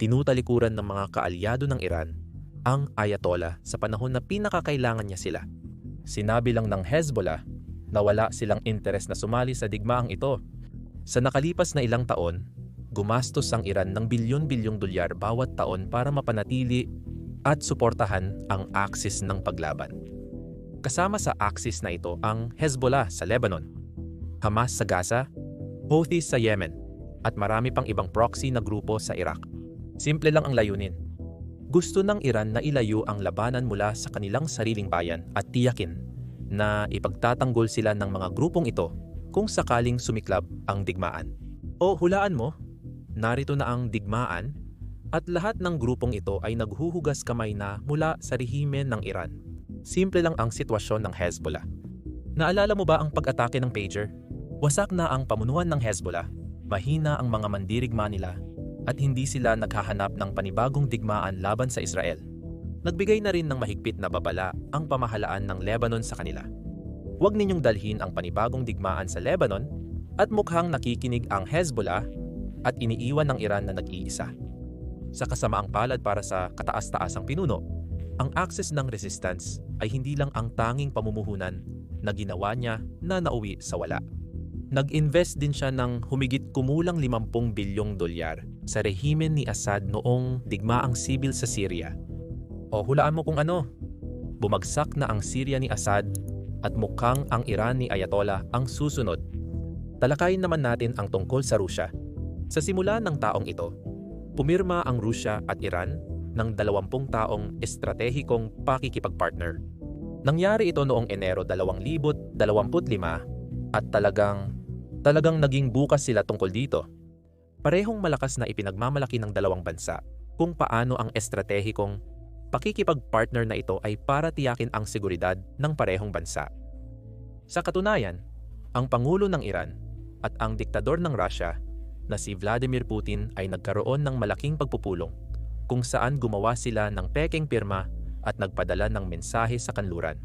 tinutalikuran ng mga kaalyado ng Iran ang Ayatollah sa panahon na pinakakailangan niya sila. Sinabi lang ng Hezbollah na wala silang interes na sumali sa digmaang ito. Sa nakalipas na ilang taon, gumastos ang Iran ng bilyon-bilyong dolyar bawat taon para mapanatili at suportahan ang aksis ng paglaban. Kasama sa aksis na ito ang Hezbollah sa Lebanon, Hamas sa Gaza, Houthis sa Yemen, at marami pang ibang proxy na grupo sa Iraq. Simple lang ang layunin. Gusto ng Iran na ilayo ang labanan mula sa kanilang sariling bayan at tiyakin na ipagtatanggol sila ng mga grupong ito kung sakaling sumiklab ang digmaan. O hulaan mo, narito na ang digmaan at lahat ng grupong ito ay naghuhugas kamay na mula sa rehimen ng Iran. Simple lang ang sitwasyon ng Hezbollah. Naalala mo ba ang pag-atake ng pager? Wasak na ang pamunuan ng Hezbollah, mahina ang mga mandirigma nila at hindi sila naghahanap ng panibagong digmaan laban sa Israel. Nagbigay na rin ng mahigpit na babala ang pamahalaan ng Lebanon sa kanila. Huwag ninyong dalhin ang panibagong digmaan sa Lebanon at mukhang nakikinig ang Hezbollah at iniiwan ng Iran na nag-iisa. Sa kasamaang palad para sa kataas-taasang pinuno, ang access ng resistance ay hindi lang ang tanging pamumuhunan na ginawa niya na nauwi sa wala. Nag-invest din siya ng humigit kumulang 50 bilyong dolyar sa rehimen ni Assad noong digmaang sibil sa Syria. O hulaan mo kung ano, bumagsak na ang Syria ni Assad at mukhang ang Iran ni Ayatollah ang susunod. Talakayin naman natin ang tungkol sa Rusya. Sa simula ng taong ito, pumirma ang Rusya at Iran ng 20 taong estratehikong pakikipagpartner. Nangyari ito noong Enero 2025 at talagang talagang naging bukas sila tungkol dito. Parehong malakas na ipinagmamalaki ng dalawang bansa kung paano ang estratehikong pakikipagpartner na ito ay para tiyakin ang seguridad ng parehong bansa. Sa katunayan, ang Pangulo ng Iran at ang diktador ng Russia na si Vladimir Putin ay nagkaroon ng malaking pagpupulong kung saan gumawa sila ng peking pirma at nagpadala ng mensahe sa kanluran.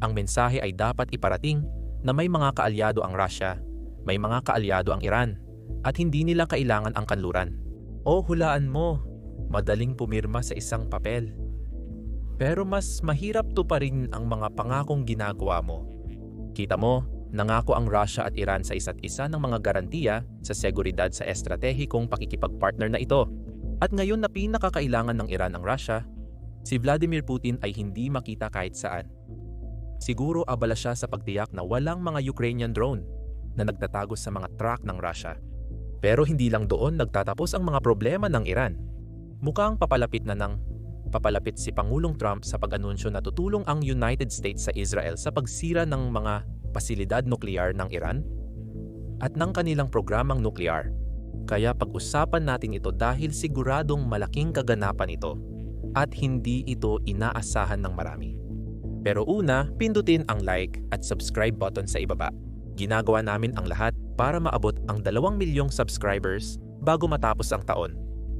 Ang mensahe ay dapat iparating na may mga kaalyado ang Russia, may mga kaalyado ang Iran, at hindi nila kailangan ang kanluran. O hulaan mo, madaling pumirma sa isang papel. Pero mas mahirap to pa rin ang mga pangakong ginagawa mo. Kita mo, nangako ang Russia at Iran sa isa't isa ng mga garantiya sa seguridad sa estratehikong pakikipagpartner na ito at ngayon na pinakakailangan ng Iran ang Russia, si Vladimir Putin ay hindi makita kahit saan. Siguro abala siya sa pagtiyak na walang mga Ukrainian drone na nagtatago sa mga truck ng Russia. Pero hindi lang doon nagtatapos ang mga problema ng Iran. Mukhang papalapit na ng papalapit si Pangulong Trump sa pag-anunsyo na tutulong ang United States sa Israel sa pagsira ng mga pasilidad nuklear ng Iran at ng kanilang programang nuklear kaya pag-usapan natin ito dahil siguradong malaking kaganapan ito at hindi ito inaasahan ng marami. Pero una, pindutin ang like at subscribe button sa ibaba. Ginagawa namin ang lahat para maabot ang 2 milyong subscribers bago matapos ang taon.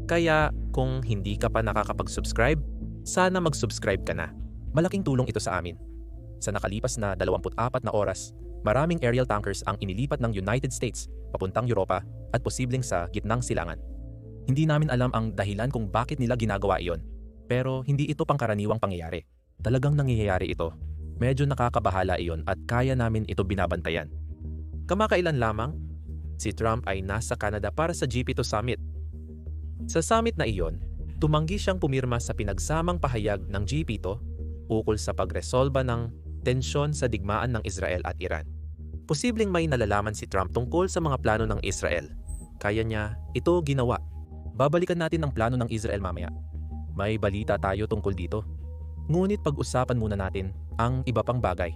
Kaya kung hindi ka pa nakakapag-subscribe, sana mag-subscribe ka na. Malaking tulong ito sa amin. Sa nakalipas na 24 na oras, maraming aerial tankers ang inilipat ng United States papuntang Europa at posibleng sa gitnang silangan. Hindi namin alam ang dahilan kung bakit nila ginagawa iyon, pero hindi ito pangkaraniwang pangyayari. Talagang nangyayari ito. Medyo nakakabahala iyon at kaya namin ito binabantayan. Kamakailan lamang, si Trump ay nasa Canada para sa GP2 Summit. Sa summit na iyon, tumanggi siyang pumirma sa pinagsamang pahayag ng GP2 ukol sa pagresolba ng tensyon sa digmaan ng Israel at Iran. Posibleng may nalalaman si Trump tungkol sa mga plano ng Israel. Kaya niya ito ginawa. Babalikan natin ang plano ng Israel mamaya. May balita tayo tungkol dito. Ngunit pag-usapan muna natin ang iba pang bagay.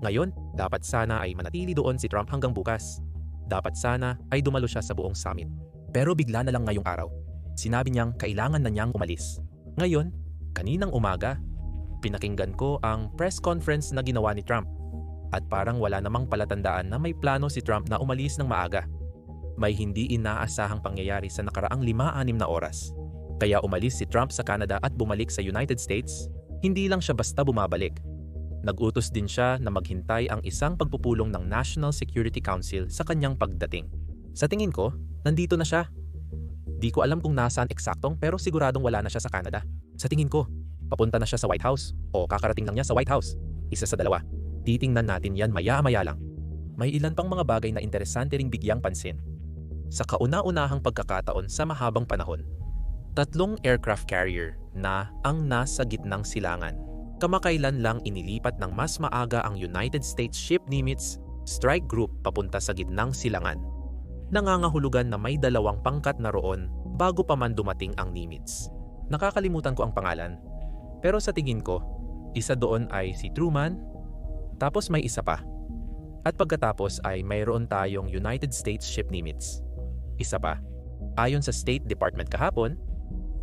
Ngayon, dapat sana ay manatili doon si Trump hanggang bukas. Dapat sana ay dumalo siya sa buong summit. Pero bigla na lang ngayong araw, sinabi niyang kailangan na niyang umalis. Ngayon, kaninang umaga, pinakinggan ko ang press conference na ginawa ni Trump at parang wala namang palatandaan na may plano si Trump na umalis ng maaga. May hindi inaasahang pangyayari sa nakaraang lima-anim na oras. Kaya umalis si Trump sa Canada at bumalik sa United States, hindi lang siya basta bumabalik. Nagutos din siya na maghintay ang isang pagpupulong ng National Security Council sa kanyang pagdating. Sa tingin ko, nandito na siya. Di ko alam kung nasaan eksaktong pero siguradong wala na siya sa Canada. Sa tingin ko, papunta na siya sa White House o kakarating lang niya sa White House. Isa sa dalawa. Titingnan natin yan maya-maya lang. May ilan pang mga bagay na interesante ring bigyang pansin. Sa kauna-unahang pagkakataon sa mahabang panahon, tatlong aircraft carrier na ang nasa gitnang silangan. Kamakailan lang inilipat ng mas maaga ang United States Ship Nimitz strike group papunta sa gitnang silangan. Nangangahulugan na may dalawang pangkat na roon bago pa man dumating ang Nimitz. Nakakalimutan ko ang pangalan, pero sa tingin ko, isa doon ay si Truman, tapos may isa pa. At pagkatapos ay mayroon tayong United States Ship Nimitz. Isa pa. Ayon sa State Department kahapon,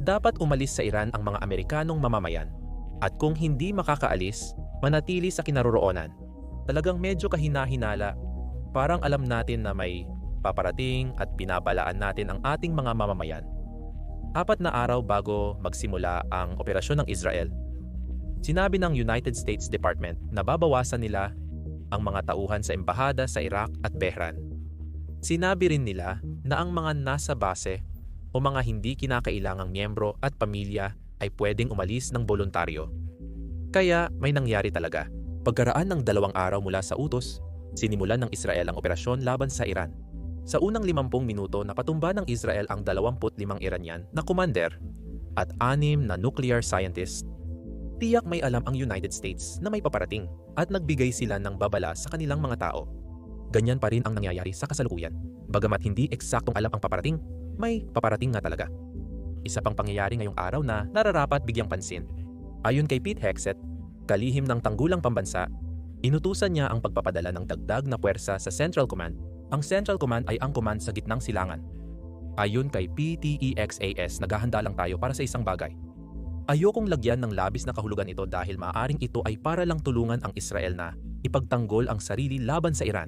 dapat umalis sa Iran ang mga Amerikanong mamamayan. At kung hindi makakaalis, manatili sa kinaroroonan. Talagang medyo kahina-hinala. Parang alam natin na may paparating at binabalaan natin ang ating mga mamamayan. Apat na araw bago magsimula ang operasyon ng Israel, sinabi ng United States Department na babawasan nila ang mga tauhan sa embahada sa Iraq at Behran. Sinabi rin nila na ang mga nasa base o mga hindi kinakailangang miyembro at pamilya ay pwedeng umalis ng voluntaryo. Kaya may nangyari talaga. Pagkaraan ng dalawang araw mula sa utos, sinimulan ng Israel ang operasyon laban sa Iran. Sa unang 50 minuto napatumba ng Israel ang 25 Iranian na commander at anim na nuclear scientist. Tiyak may alam ang United States na may paparating at nagbigay sila ng babala sa kanilang mga tao. Ganyan pa rin ang nangyayari sa kasalukuyan. Bagamat hindi eksaktong alam ang paparating, may paparating nga talaga. Isa pang pangyayari ngayong araw na nararapat bigyang pansin. Ayon kay Pete Hexet, kalihim ng tanggulang pambansa, inutusan niya ang pagpapadala ng dagdag na puwersa sa Central Command. Ang Central Command ay ang command sa gitnang silangan. Ayon kay PTEXAS, naghahanda lang tayo para sa isang bagay. Ayokong lagyan ng labis na kahulugan ito dahil maaring ito ay para lang tulungan ang Israel na ipagtanggol ang sarili laban sa Iran.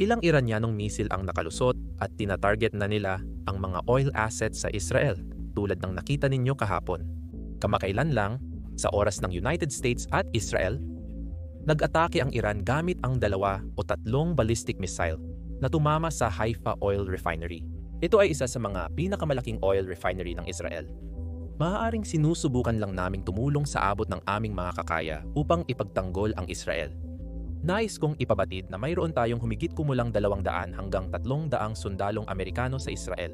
Ilang Iranyanong misil ang nakalusot at tinatarget na nila ang mga oil assets sa Israel tulad ng nakita ninyo kahapon. Kamakailan lang, sa oras ng United States at Israel, nag-atake ang Iran gamit ang dalawa o tatlong ballistic missile na tumama sa Haifa Oil Refinery. Ito ay isa sa mga pinakamalaking oil refinery ng Israel. Maaaring sinusubukan lang naming tumulong sa abot ng aming mga kakaya upang ipagtanggol ang Israel. Nais kong ipabatid na mayroon tayong humigit kumulang 200 hanggang 300 sundalong Amerikano sa Israel.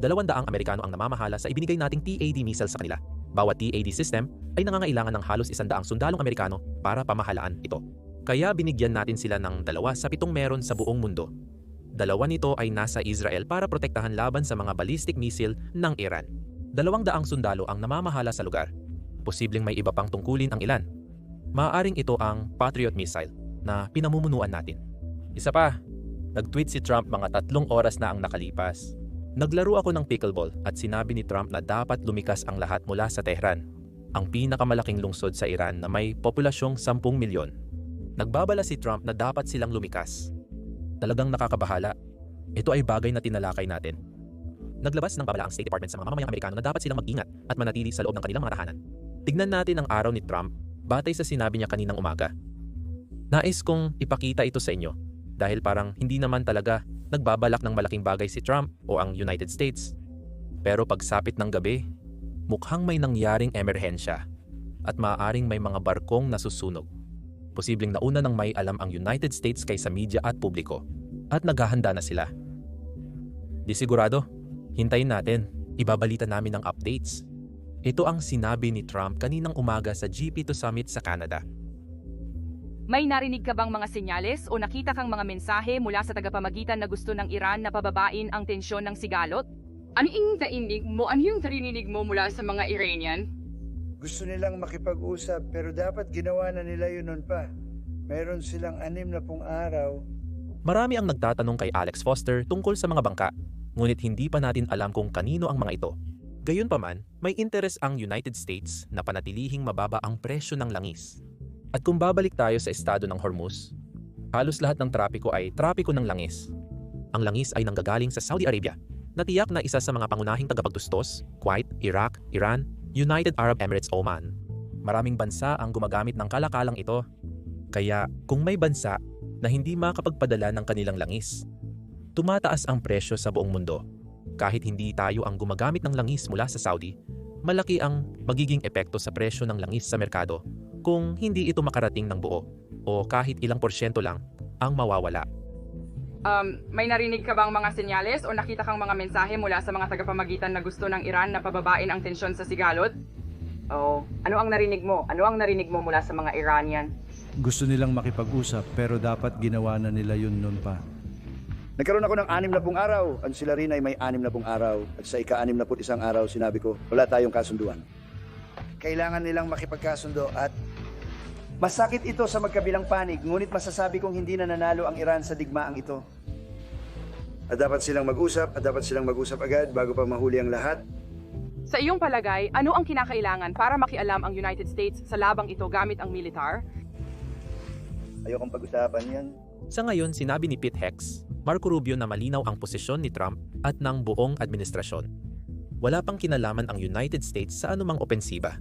200 Amerikano ang namamahala sa ibinigay nating TAD missile sa kanila. Bawat TAD system ay nangangailangan ng halos 100 sundalong Amerikano para pamahalaan ito. Kaya binigyan natin sila ng dalawa sa pitong meron sa buong mundo. Dalawa nito ay nasa Israel para protektahan laban sa mga ballistic missile ng Iran. Dalawang daang sundalo ang namamahala sa lugar. Posibleng may iba pang tungkulin ang ilan. Maaaring ito ang Patriot missile na pinamumunuan natin. Isa pa, nag-tweet si Trump mga tatlong oras na ang nakalipas. Naglaro ako ng pickleball at sinabi ni Trump na dapat lumikas ang lahat mula sa Tehran, ang pinakamalaking lungsod sa Iran na may populasyong 10 milyon. Nagbabala si Trump na dapat silang lumikas. Talagang nakakabahala. Ito ay bagay na tinalakay natin. Naglabas ng babala ang State Department sa mga mamamayang Amerikano na dapat silang mag-ingat at manatili sa loob ng kanilang mga tahanan. Tignan natin ang araw ni Trump batay sa sinabi niya kaninang umaga. Nais kong ipakita ito sa inyo dahil parang hindi naman talaga nagbabalak ng malaking bagay si Trump o ang United States. Pero pagsapit ng gabi, mukhang may nangyaring emerhensya at maaaring may mga barkong nasusunog. Posibleng nauna nang may alam ang United States kaysa media at publiko at naghahanda na sila. Di sigurado, hintayin natin, ibabalita namin ang updates. Ito ang sinabi ni Trump kaninang umaga sa GP2 Summit sa Canada. May narinig ka bang mga senyales o nakita kang mga mensahe mula sa tagapamagitan na gusto ng Iran na pababain ang tensyon ng sigalot? Ano yung nainig mo? Ano yung narinig mo mula sa mga Iranian? Gusto nilang makipag-usap pero dapat ginawa na nila yun noon pa. Meron silang anim na pong araw. Marami ang nagtatanong kay Alex Foster tungkol sa mga bangka, ngunit hindi pa natin alam kung kanino ang mga ito. Gayunpaman, may interes ang United States na panatilihing mababa ang presyo ng langis. At kung babalik tayo sa estado ng Hormuz, halos lahat ng trapiko ay trapiko ng langis. Ang langis ay nanggagaling sa Saudi Arabia, na tiyak na isa sa mga pangunahing tagapagtustos, Kuwait, Iraq, Iran, United Arab Emirates, Oman. Maraming bansa ang gumagamit ng kalakalang ito. Kaya kung may bansa na hindi makapagpadala ng kanilang langis, tumataas ang presyo sa buong mundo. kahit hindi tayo ang gumagamit ng langis mula sa Saudi, malaki ang magiging epekto sa presyo ng langis sa merkado kung hindi ito makarating ng buo o kahit ilang porsyento lang ang mawawala. Um, may narinig ka bang mga senyales o nakita kang mga mensahe mula sa mga tagapamagitan na gusto ng Iran na pababain ang tensyon sa sigalot? Oh, ano ang narinig mo? Ano ang narinig mo mula sa mga Iranian? Gusto nilang makipag-usap pero dapat ginawa na nila yun noon pa. Nagkaroon ako ng anim na pong araw. Ang sila rin ay may anim na pong araw. At sa ika-anim na pong isang araw, sinabi ko, wala tayong kasunduan. Kailangan nilang makipagkasundo at masakit ito sa magkabilang panig. Ngunit masasabi kong hindi na nanalo ang Iran sa digmaang ito. At dapat silang mag-usap at dapat silang mag-usap agad bago pa mahuli ang lahat. Sa iyong palagay, ano ang kinakailangan para makialam ang United States sa labang ito gamit ang militar? Ayokong pag-usapan yan. Sa ngayon, sinabi ni Pete Hex, Marco Rubio na malinaw ang posisyon ni Trump at ng buong administrasyon. Wala pang kinalaman ang United States sa anumang opensiba.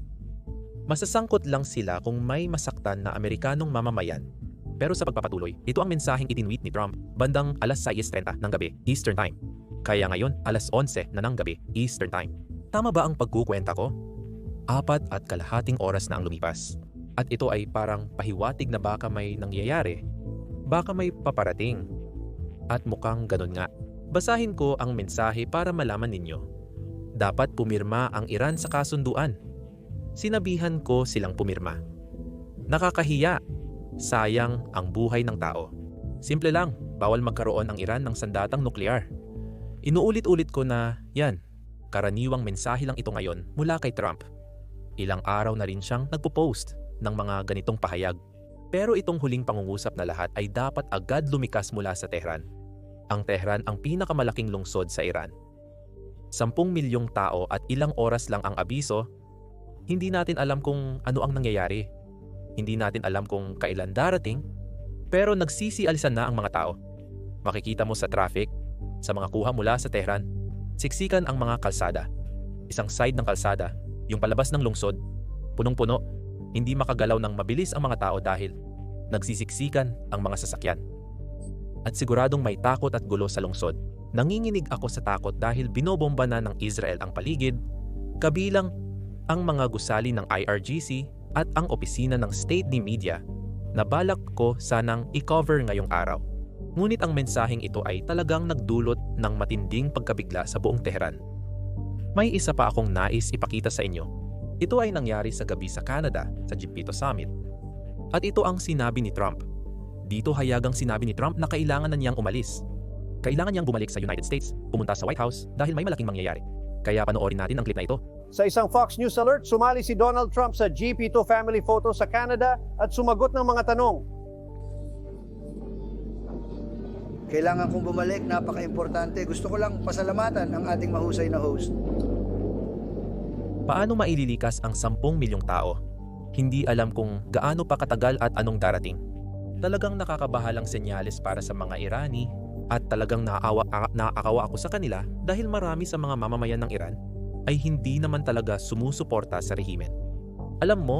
Masasangkot lang sila kung may masaktan na Amerikanong mamamayan. Pero sa pagpapatuloy, ito ang mensaheng itinweet ni Trump bandang alas 6.30 ng gabi, Eastern Time. Kaya ngayon, alas 11 na ng gabi, Eastern Time. Tama ba ang pagkukwenta ko? Apat at kalahating oras na ang lumipas. At ito ay parang pahiwatig na baka may nangyayari baka may paparating. At mukhang ganun nga. Basahin ko ang mensahe para malaman ninyo. Dapat pumirma ang Iran sa kasunduan. Sinabihan ko silang pumirma. Nakakahiya. Sayang ang buhay ng tao. Simple lang, bawal magkaroon ang Iran ng sandatang nuklear. Inuulit-ulit ko na, yan, karaniwang mensahe lang ito ngayon mula kay Trump. Ilang araw na rin siyang nagpo-post ng mga ganitong pahayag pero itong huling pangungusap na lahat ay dapat agad lumikas mula sa Tehran. Ang Tehran ang pinakamalaking lungsod sa Iran. Sampung milyong tao at ilang oras lang ang abiso, hindi natin alam kung ano ang nangyayari. Hindi natin alam kung kailan darating, pero nagsisialisan na ang mga tao. Makikita mo sa traffic, sa mga kuha mula sa Tehran, siksikan ang mga kalsada. Isang side ng kalsada, yung palabas ng lungsod, punong-puno hindi makagalaw ng mabilis ang mga tao dahil nagsisiksikan ang mga sasakyan. At siguradong may takot at gulo sa lungsod. Nanginginig ako sa takot dahil binobomba na ng Israel ang paligid, kabilang ang mga gusali ng IRGC at ang opisina ng state ni media na balak ko sanang i-cover ngayong araw. Ngunit ang mensaheng ito ay talagang nagdulot ng matinding pagkabigla sa buong Tehran. May isa pa akong nais ipakita sa inyo ito ay nangyari sa gabi sa Canada sa G-Pito Summit. At ito ang sinabi ni Trump. Dito hayagang sinabi ni Trump na kailangan na niyang umalis. Kailangan niyang bumalik sa United States, pumunta sa White House dahil may malaking mangyayari. Kaya panoorin natin ang clip na ito. Sa isang Fox News alert, sumali si Donald Trump sa GP2 family photo sa Canada at sumagot ng mga tanong. Kailangan kong bumalik, napaka-importante. Gusto ko lang pasalamatan ang ating mahusay na host. Paano maililikas ang 10 milyong tao? Hindi alam kung gaano pa katagal at anong darating. Talagang nakakabahalang senyales para sa mga Irani at talagang naaawa, naakawa ako sa kanila dahil marami sa mga mamamayan ng Iran ay hindi naman talaga sumusuporta sa rehimen. Alam mo,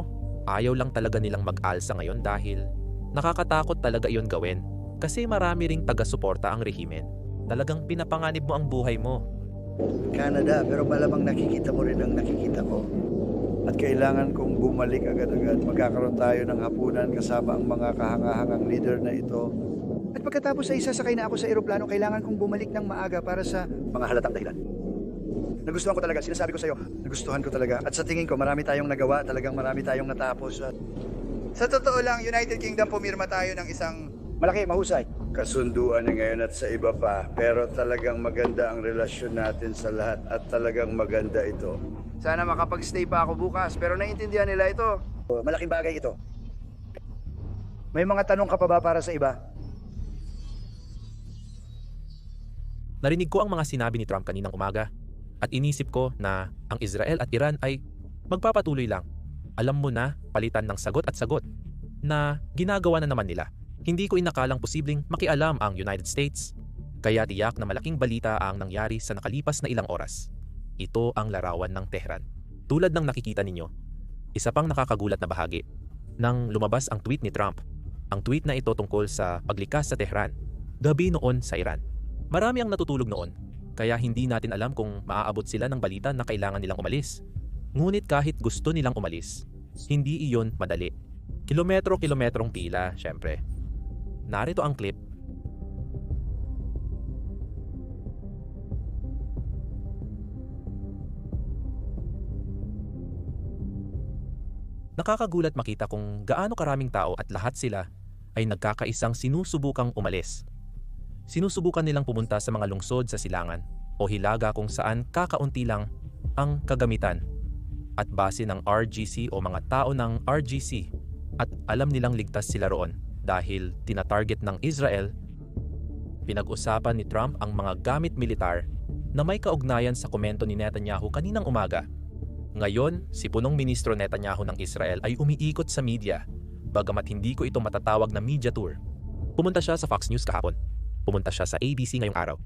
ayaw lang talaga nilang mag-alsa ngayon dahil nakakatakot talaga iyon gawin kasi marami ring taga-suporta ang rehimen. Talagang pinapanganib mo ang buhay mo Canada, pero malamang nakikita mo rin ang nakikita ko. At kailangan kong bumalik agad-agad. Magkakaroon tayo ng hapunan kasama ang mga kahangahangang leader na ito. At pagkatapos ay isasakay na ako sa eroplano, kailangan kong bumalik ng maaga para sa mga halatang dahilan. Nagustuhan ko talaga, sinasabi ko sa iyo, nagustuhan ko talaga. At sa tingin ko, marami tayong nagawa, talagang marami tayong natapos. At sa totoo lang, United Kingdom, pumirma tayo ng isang malaki, mahusay. Kasunduan na ngayon at sa iba pa, pero talagang maganda ang relasyon natin sa lahat at talagang maganda ito. Sana makapag-stay pa ako bukas, pero naiintindihan nila ito. Malaking bagay ito. May mga tanong ka pa ba para sa iba? Narinig ko ang mga sinabi ni Trump kaninang umaga at inisip ko na ang Israel at Iran ay magpapatuloy lang. Alam mo na palitan ng sagot at sagot na ginagawa na naman nila. Hindi ko inakalang posibleng makialam ang United States. Kaya tiyak na malaking balita ang nangyari sa nakalipas na ilang oras. Ito ang larawan ng Tehran. Tulad ng nakikita ninyo, isa pang nakakagulat na bahagi nang lumabas ang tweet ni Trump. Ang tweet na ito tungkol sa paglikas sa Tehran, gabi noon sa Iran. Marami ang natutulog noon, Kaya hindi natin alam kung maaabot sila ng balita na kailangan nilang umalis. Ngunit kahit gusto nilang umalis, hindi iyon madali. Kilometro-kilometrong pila, syempre. Narito ang clip Nakakagulat makita kung gaano karaming tao at lahat sila ay nagkakaisang sinusubukang umalis. Sinusubukan nilang pumunta sa mga lungsod sa silangan o hilaga kung saan kakaunti lang ang kagamitan. At base ng RGC o mga tao ng RGC at alam nilang ligtas sila roon dahil tinatarget ng Israel, pinag-usapan ni Trump ang mga gamit militar na may kaugnayan sa komento ni Netanyahu kaninang umaga ngayon, si punong ministro Netanyahu ng Israel ay umiikot sa media, bagamat hindi ko ito matatawag na media tour. Pumunta siya sa Fox News kahapon. Pumunta siya sa ABC ngayong araw.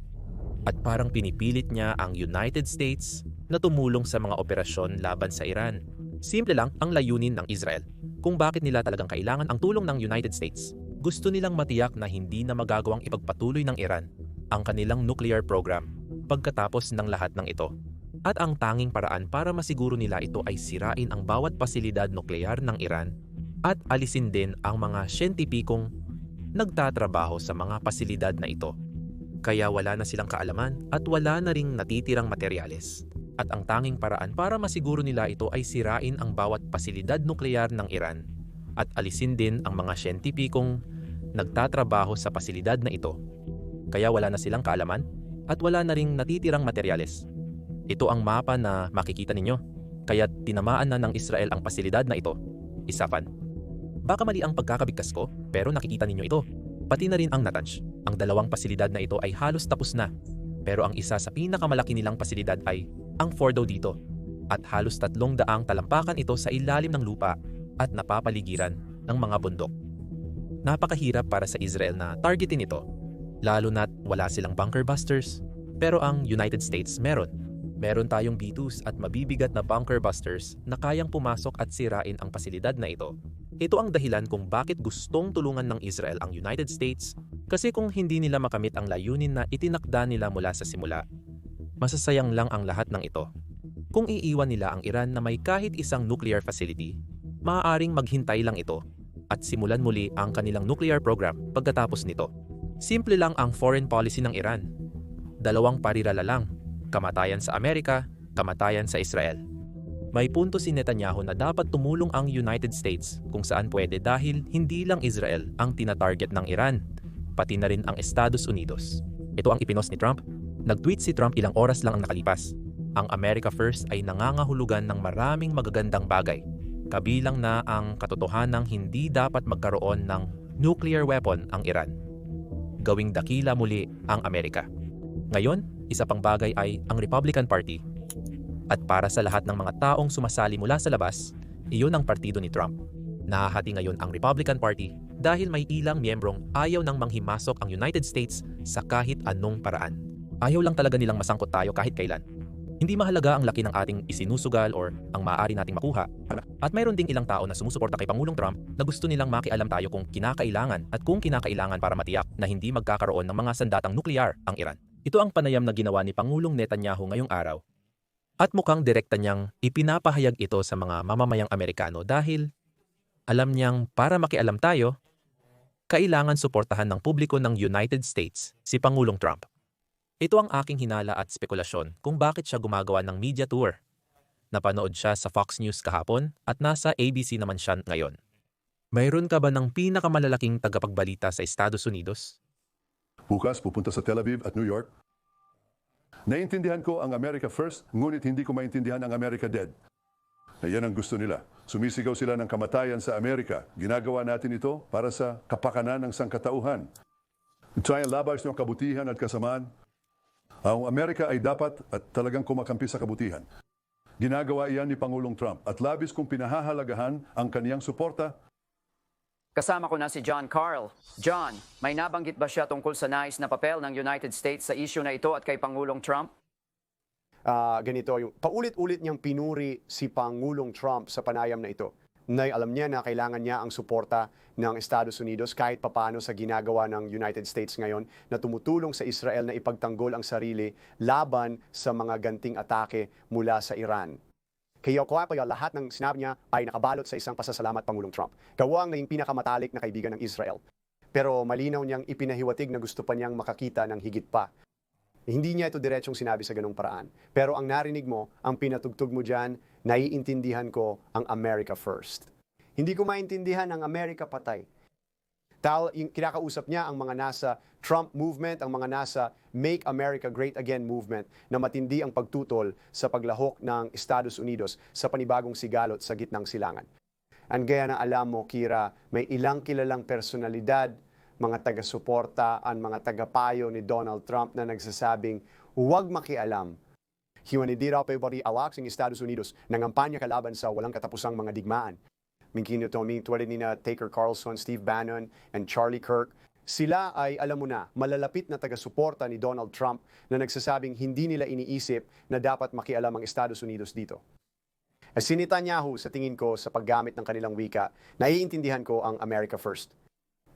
At parang pinipilit niya ang United States na tumulong sa mga operasyon laban sa Iran. Simple lang ang layunin ng Israel kung bakit nila talagang kailangan ang tulong ng United States. Gusto nilang matiyak na hindi na magagawang ipagpatuloy ng Iran ang kanilang nuclear program pagkatapos ng lahat ng ito. At ang tanging paraan para masiguro nila ito ay sirain ang bawat pasilidad nuklear ng Iran at alisin din ang mga siyentipikong nagtatrabaho sa mga pasilidad na ito. Kaya wala na silang kaalaman at wala na ring natitirang materyales. At ang tanging paraan para masiguro nila ito ay sirain ang bawat pasilidad nuklear ng Iran at alisin din ang mga siyentipikong nagtatrabaho sa pasilidad na ito. Kaya wala na silang kaalaman at wala na ring natitirang materyales. Ito ang mapa na makikita ninyo. Kaya tinamaan na ng Israel ang pasilidad na ito. Isapan. Baka mali ang pagkakabigkas ko, pero nakikita ninyo ito. Pati na rin ang Natanz. Ang dalawang pasilidad na ito ay halos tapos na. Pero ang isa sa pinakamalaki nilang pasilidad ay ang Fordo dito. At halos tatlong daang talampakan ito sa ilalim ng lupa at napapaligiran ng mga bundok. Napakahirap para sa Israel na targetin ito. Lalo na't wala silang bunker busters. Pero ang United States meron. Meron tayong B-2s at mabibigat na bunker busters na kayang pumasok at sirain ang pasilidad na ito. Ito ang dahilan kung bakit gustong tulungan ng Israel ang United States kasi kung hindi nila makamit ang layunin na itinakda nila mula sa simula, masasayang lang ang lahat ng ito. Kung iiwan nila ang Iran na may kahit isang nuclear facility, maaaring maghintay lang ito at simulan muli ang kanilang nuclear program pagkatapos nito. Simple lang ang foreign policy ng Iran. Dalawang parirala lang, kamatayan sa Amerika, kamatayan sa Israel. May punto si Netanyahu na dapat tumulong ang United States kung saan pwede dahil hindi lang Israel ang tinatarget ng Iran, pati na rin ang Estados Unidos. Ito ang ipinos ni Trump. Nag-tweet si Trump ilang oras lang ang nakalipas. Ang America First ay nangangahulugan ng maraming magagandang bagay, kabilang na ang katotohanang hindi dapat magkaroon ng nuclear weapon ang Iran. Gawing dakila muli ang Amerika. Ngayon, isa pang bagay ay ang Republican Party. At para sa lahat ng mga taong sumasali mula sa labas, iyon ang partido ni Trump. Nahahati ngayon ang Republican Party dahil may ilang miyembrong ayaw nang manghimasok ang United States sa kahit anong paraan. Ayaw lang talaga nilang masangkot tayo kahit kailan. Hindi mahalaga ang laki ng ating isinusugal or ang maaari nating makuha. At mayroon ding ilang tao na sumusuporta kay Pangulong Trump na gusto nilang makialam tayo kung kinakailangan at kung kinakailangan para matiyak na hindi magkakaroon ng mga sandatang nuklear ang Iran. Ito ang panayam na ginawa ni Pangulong Netanyahu ngayong araw. At mukhang direkta niyang ipinapahayag ito sa mga mamamayang Amerikano dahil alam niyang para makialam tayo, kailangan suportahan ng publiko ng United States si Pangulong Trump. Ito ang aking hinala at spekulasyon kung bakit siya gumagawa ng media tour. Napanood siya sa Fox News kahapon at nasa ABC naman siya ngayon. Mayroon ka ba ng pinakamalalaking tagapagbalita sa Estados Unidos? Bukas pupunta sa Tel Aviv at New York. Naintindihan ko ang America first, ngunit hindi ko maintindihan ang America dead. Na yan ang gusto nila. Sumisigaw sila ng kamatayan sa Amerika. Ginagawa natin ito para sa kapakanan ng sangkatauhan. Tayo labas ng kabutihan at kasamaan. Ang Amerika ay dapat at talagang kumakampi sa kabutihan. Ginagawa iyan ni Pangulong Trump at labis kong pinahahalagahan ang kaniyang suporta Kasama ko na si John Carl. John, may nabanggit ba siya tungkol sa nais na papel ng United States sa issue na ito at kay Pangulong Trump? Ah, ganito, yung paulit-ulit niyang pinuri si Pangulong Trump sa panayam na ito. na alam niya na kailangan niya ang suporta ng Estados Unidos kahit papano sa ginagawa ng United States ngayon na tumutulong sa Israel na ipagtanggol ang sarili laban sa mga ganting atake mula sa Iran. Kaya kaya lahat ng sinabi niya ay nakabalot sa isang pasasalamat Pangulong Trump. Gawa ang naging pinakamatalik na kaibigan ng Israel. Pero malinaw niyang ipinahiwatig na gusto pa niyang makakita ng higit pa. Hindi niya ito diretsong sinabi sa ganung paraan. Pero ang narinig mo, ang pinatugtog mo dyan, naiintindihan ko ang America First. Hindi ko maintindihan ang America Patay. Tal, yung kinakausap niya ang mga nasa Trump movement, ang mga nasa Make America Great Again movement na matindi ang pagtutol sa paglahok ng Estados Unidos sa panibagong sigalot sa gitnang silangan. Ang gaya na alam mo, Kira, may ilang kilalang personalidad, mga taga-suporta, ang mga tagapayo ni Donald Trump na nagsasabing, huwag makialam. Hiwanidira pa bari alak ng Estados Unidos nangampanya kalaban sa walang katapusang mga digmaan. Minkino to mi tulad ni na Taker Carlson, Steve Bannon, and Charlie Kirk. Sila ay, alam mo na, malalapit na taga-suporta ni Donald Trump na nagsasabing hindi nila iniisip na dapat makialam ang Estados Unidos dito. As si Netanyahu, sa tingin ko, sa paggamit ng kanilang wika, naiintindihan ko ang America First.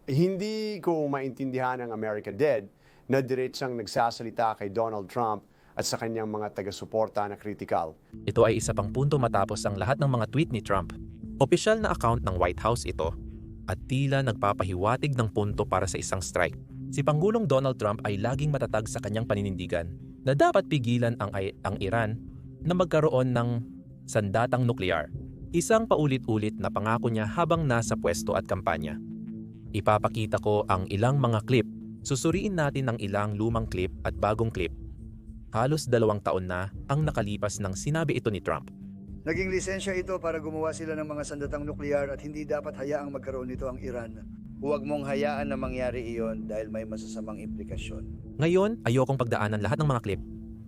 Hindi ko maintindihan ang America Dead na diretsang nagsasalita kay Donald Trump at sa kanyang mga taga-suporta na kritikal. Ito ay isa pang punto matapos ang lahat ng mga tweet ni Trump. Opisyal na account ng White House ito at tila nagpapahiwatig ng punto para sa isang strike. Si Pangulong Donald Trump ay laging matatag sa kanyang paninindigan na dapat pigilan ang, ang Iran na magkaroon ng sandatang nuklear. Isang paulit-ulit na pangako niya habang nasa pwesto at kampanya. Ipapakita ko ang ilang mga clip. Susuriin natin ang ilang lumang clip at bagong clip. Halos dalawang taon na ang nakalipas ng sinabi ito ni Trump. Naging lisensya ito para gumawa sila ng mga sandatang nuklear at hindi dapat hayaang magkaroon nito ang Iran. Huwag mong hayaan na mangyari iyon dahil may masasamang implikasyon. Ngayon, ayokong pagdaanan lahat ng mga clip.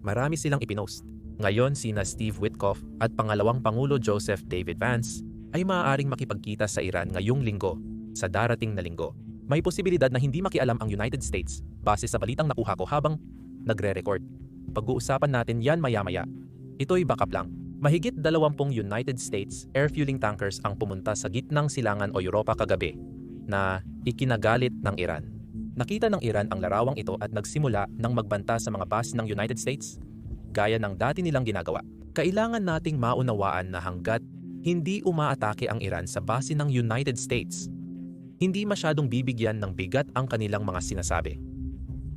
Marami silang ipinost. Ngayon, sina Steve Witkoff at pangalawang Pangulo Joseph David Vance ay maaaring makipagkita sa Iran ngayong linggo, sa darating na linggo. May posibilidad na hindi makialam ang United States base sa balitang nakuha ko habang nagre-record. Pag-uusapan natin yan maya-maya. Ito'y backup lang. Mahigit 20 United States air fueling tankers ang pumunta sa gitnang silangan o Europa kagabi na ikinagalit ng Iran. Nakita ng Iran ang larawang ito at nagsimula ng magbanta sa mga base ng United States gaya ng dati nilang ginagawa. Kailangan nating maunawaan na hanggat hindi umaatake ang Iran sa base ng United States, hindi masyadong bibigyan ng bigat ang kanilang mga sinasabi.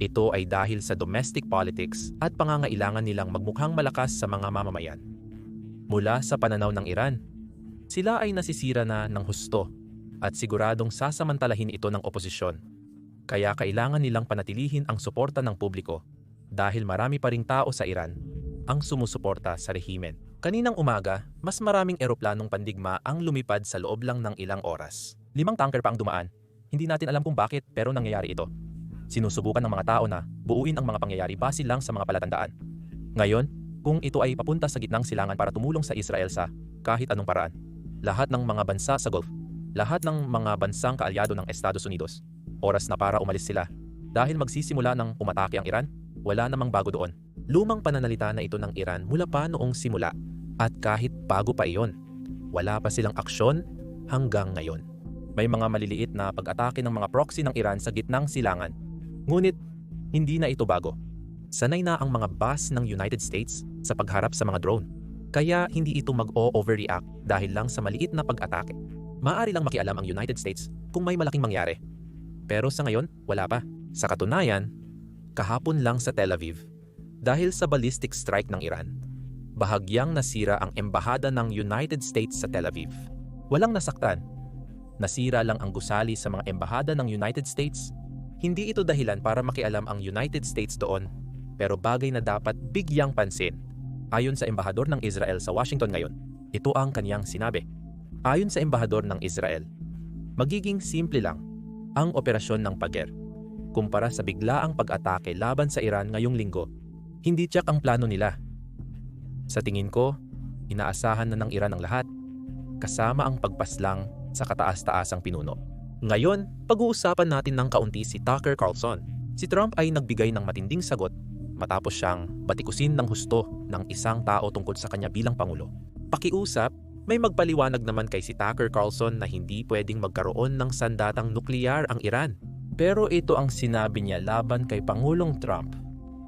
Ito ay dahil sa domestic politics at pangangailangan nilang magmukhang malakas sa mga mamamayan. Mula sa pananaw ng Iran, sila ay nasisira na ng husto at siguradong sasamantalahin ito ng oposisyon. Kaya kailangan nilang panatilihin ang suporta ng publiko dahil marami pa ring tao sa Iran ang sumusuporta sa rehimen. Kaninang umaga, mas maraming eroplanong pandigma ang lumipad sa loob lang ng ilang oras. Limang tanker pa ang dumaan. Hindi natin alam kung bakit pero nangyayari ito. Sinusubukan ng mga tao na buuin ang mga pangyayari base lang sa mga palatandaan. Ngayon, kung ito ay papunta sa gitnang silangan para tumulong sa Israel sa kahit anong paraan, lahat ng mga bansa sa Gulf, lahat ng mga bansang kaalyado ng Estados Unidos, oras na para umalis sila. Dahil magsisimula ng umatake ang Iran, wala namang bago doon. Lumang pananalita na ito ng Iran mula pa noong simula at kahit bago pa iyon, wala pa silang aksyon hanggang ngayon. May mga maliliit na pag-atake ng mga proxy ng Iran sa gitnang silangan. Ngunit, hindi na ito bago. Sanay na ang mga base ng United States sa pagharap sa mga drone. Kaya hindi ito mag-o-overreact dahil lang sa maliit na pag-atake. Maaari lang makialam ang United States kung may malaking mangyari. Pero sa ngayon, wala pa. Sa katunayan, kahapon lang sa Tel Aviv, dahil sa ballistic strike ng Iran, bahagyang nasira ang embahada ng United States sa Tel Aviv. Walang nasaktan. Nasira lang ang gusali sa mga embahada ng United States. Hindi ito dahilan para makialam ang United States doon, pero bagay na dapat bigyang pansin. Ayon sa embahador ng Israel sa Washington ngayon, ito ang kaniyang sinabi. Ayon sa embahador ng Israel, magiging simple lang ang operasyon ng pager kumpara sa biglaang pag-atake laban sa Iran ngayong linggo hindi tiyak ang plano nila. Sa tingin ko, inaasahan na ng Iran ang lahat, kasama ang pagpaslang sa kataas-taasang pinuno. Ngayon, pag-uusapan natin ng kaunti si Tucker Carlson. Si Trump ay nagbigay ng matinding sagot matapos siyang batikusin ng husto ng isang tao tungkol sa kanya bilang Pangulo. Pakiusap, May magpaliwanag naman kay si Tucker Carlson na hindi pwedeng magkaroon ng sandatang nuklear ang Iran. Pero ito ang sinabi niya laban kay Pangulong Trump.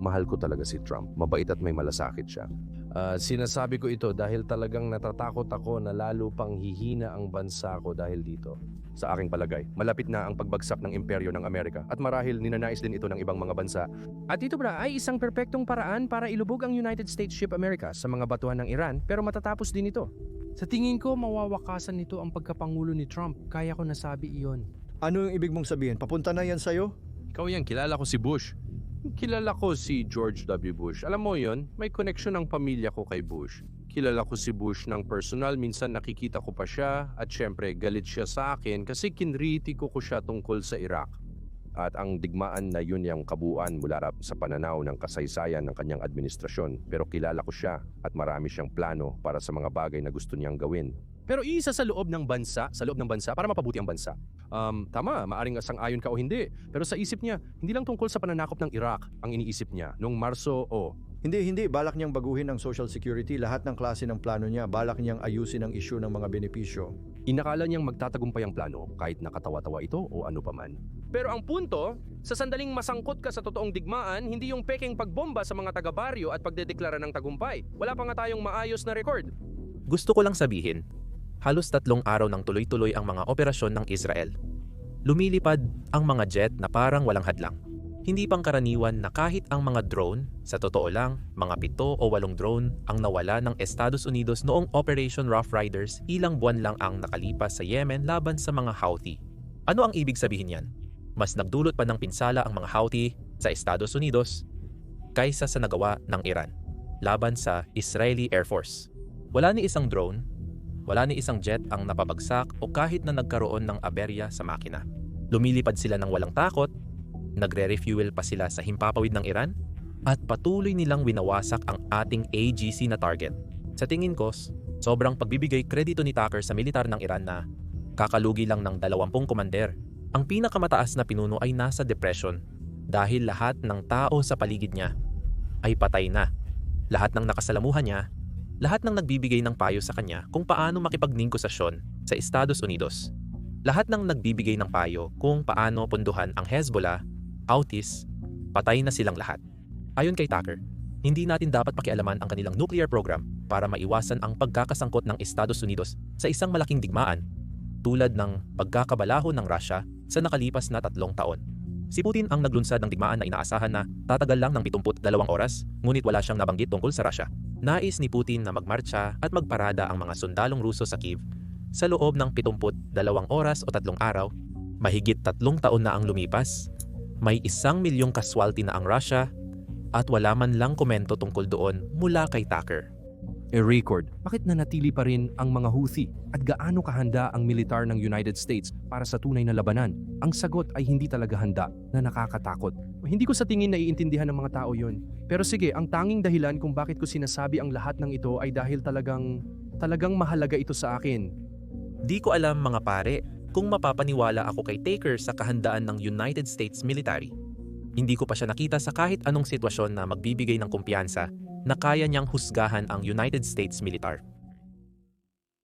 Mahal ko talaga si Trump. Mabait at may malasakit siya. Ah, sinasabi ko ito dahil talagang natatakot ako na lalo pang hihina ang bansa ko dahil dito. Sa aking palagay, malapit na ang pagbagsak ng imperyo ng Amerika at marahil ninanais din ito ng ibang mga bansa. At ito bra ay isang perpektong paraan para ilubog ang United States Ship America sa mga batuhan ng Iran pero matatapos din ito. Sa tingin ko, mawawakasan nito ang pagkapangulo ni Trump. Kaya ko nasabi iyon. Ano yung ibig mong sabihin? Papunta na yan sa'yo? Ikaw yan, kilala ko si Bush. Kilala ko si George W. Bush. Alam mo yon, may connection ng pamilya ko kay Bush. Kilala ko si Bush ng personal, minsan nakikita ko pa siya at syempre galit siya sa akin kasi kinriti ko siya tungkol sa Iraq. At ang digmaan na yun yung kabuuan mula sa pananaw ng kasaysayan ng kanyang administrasyon. Pero kilala ko siya at marami siyang plano para sa mga bagay na gusto niyang gawin. Pero isa sa loob ng bansa, sa loob ng bansa, para mapabuti ang bansa. Um, tama, maaring sang-ayon ka o hindi. Pero sa isip niya, hindi lang tungkol sa pananakop ng Iraq ang iniisip niya. Noong Marso, o Hindi, hindi. Balak niyang baguhin ang Social Security. Lahat ng klase ng plano niya. Balak niyang ayusin ang issue ng mga benepisyo. inakala niyang magtatagumpay ang plano kahit nakatawa-tawa ito o ano paman. Pero ang punto, sa sandaling masangkot ka sa totoong digmaan, hindi yung peking pagbomba sa mga taga-baryo at pagdedeklara ng tagumpay. Wala pa nga tayong maayos na record. Gusto ko lang sabihin, halos tatlong araw nang tuloy-tuloy ang mga operasyon ng Israel. Lumilipad ang mga jet na parang walang hadlang. Hindi pangkaraniwan na kahit ang mga drone, sa totoo lang, mga pito o walong drone ang nawala ng Estados Unidos noong Operation Rough Riders ilang buwan lang ang nakalipas sa Yemen laban sa mga Houthi. Ano ang ibig sabihin yan? Mas nagdulot pa ng pinsala ang mga Houthi sa Estados Unidos kaysa sa nagawa ng Iran laban sa Israeli Air Force. Wala ni isang drone, wala ni isang jet ang napabagsak o kahit na nagkaroon ng aberya sa makina. Lumilipad sila ng walang takot, nagre-refuel pa sila sa himpapawid ng Iran, at patuloy nilang winawasak ang ating AGC na target. Sa tingin ko, sobrang pagbibigay kredito ni Tucker sa militar ng Iran na kakalugi lang ng 20 komander. Ang pinakamataas na pinuno ay nasa depression dahil lahat ng tao sa paligid niya ay patay na. Lahat ng nakasalamuhan niya, lahat ng nagbibigay ng payo sa kanya kung paano makipagnegosasyon sa Estados Unidos. Lahat ng nagbibigay ng payo kung paano punduhan ang Hezbollah, Houthis, patay na silang lahat. Ayon kay Tucker, hindi natin dapat pakialaman ang kanilang nuclear program para maiwasan ang pagkakasangkot ng Estados Unidos sa isang malaking digmaan tulad ng pagkakabalaho ng Russia sa nakalipas na tatlong taon. Si Putin ang naglunsad ng digmaan na inaasahan na tatagal lang ng 72 oras ngunit wala siyang nabanggit tungkol sa Russia. Nais ni Putin na magmarcha at magparada ang mga sundalong Ruso sa Kiev sa loob ng 72 oras o tatlong araw. Mahigit tatlong taon na ang lumipas. May isang milyong kaswalti na ang Russia at wala man lang komento tungkol doon mula kay Tucker. E record, bakit nanatili pa rin ang mga Houthi at gaano kahanda ang militar ng United States para sa tunay na labanan? Ang sagot ay hindi talaga handa na nakakatakot. Hindi ko sa tingin naiintindihan ng mga tao yon. Pero sige, ang tanging dahilan kung bakit ko sinasabi ang lahat ng ito ay dahil talagang, talagang mahalaga ito sa akin. Di ko alam mga pare kung mapapaniwala ako kay Taker sa kahandaan ng United States military. Hindi ko pa siya nakita sa kahit anong sitwasyon na magbibigay ng kumpiyansa na kaya niyang husgahan ang United States militar.